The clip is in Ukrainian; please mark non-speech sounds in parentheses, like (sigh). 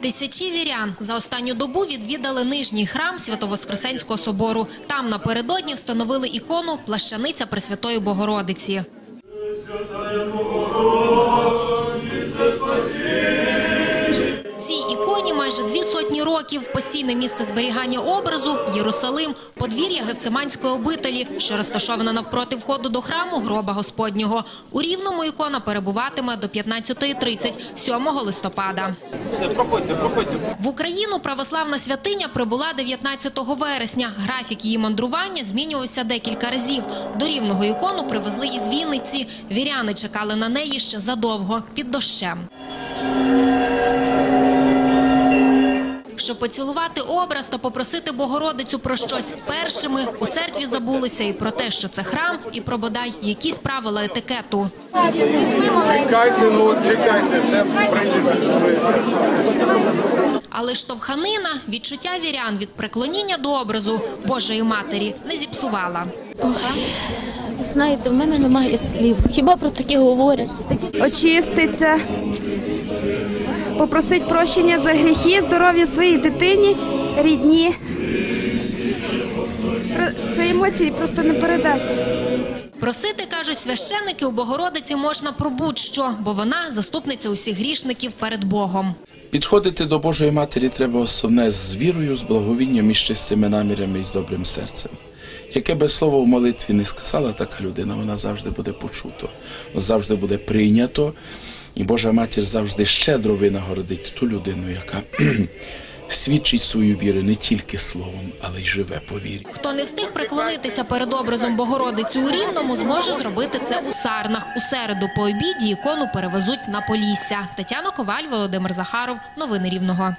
Тисячі вірян за останню добу відвідали нижній храм Свято-Воскресенського собору. Там напередодні встановили ікону «Плащаниця Пресвятої Богородиці». Майже дві сотні років. Постійне місце зберігання образу – Єрусалим, подвір'я Гевсиманської обителі, що розташована навпроти входу до храму Гроба Господнього. У Рівному ікона перебуватиме до 15.30, 7 листопада. В Україну православна святиня прибула 19 вересня. Графік її мандрування змінювався декілька разів. До Рівного ікону привезли із Вінниці. Віряни чекали на неї ще задовго, під дощем. Щоб поцілувати образ та попросити Богородицю про щось першими, у церкві забулися і про те, що це храм, і про бодай якісь правила етикету. Чекайте, ну чекайте, це прийде. Але штовханина, відчуття вірян від преклоніння до образу Божої Матері не зіпсувала. Знаєте, в мене немає слів. Хіба про таке говорять? очиститься, попросить прощення за гріхи, здоров'я своїй дитині, рідні. Це емоції просто не передати. Просити, кажуть священники, у Богородиці можна про будь-що, бо вона заступниця усіх грішників перед Богом. Підходити до Божої Матері треба основне з вірою, з благовінням і з чистими намірами і з добрим серцем. Яке би слово в молитві не сказала така людина, вона завжди буде почуто, завжди буде прийнято, і Божа Матір завжди щедро винагородить ту людину, яка (clears throat) свідчить свою віру не тільки словом, але й живе по вірі. Хто не встиг приклонитися перед образом Богородиці у Рівному, зможе зробити це у Сарнах. У середу по обіді ікону перевезуть на Полісся. Тетяна Коваль, Володимир Захаров. Новини Рівного.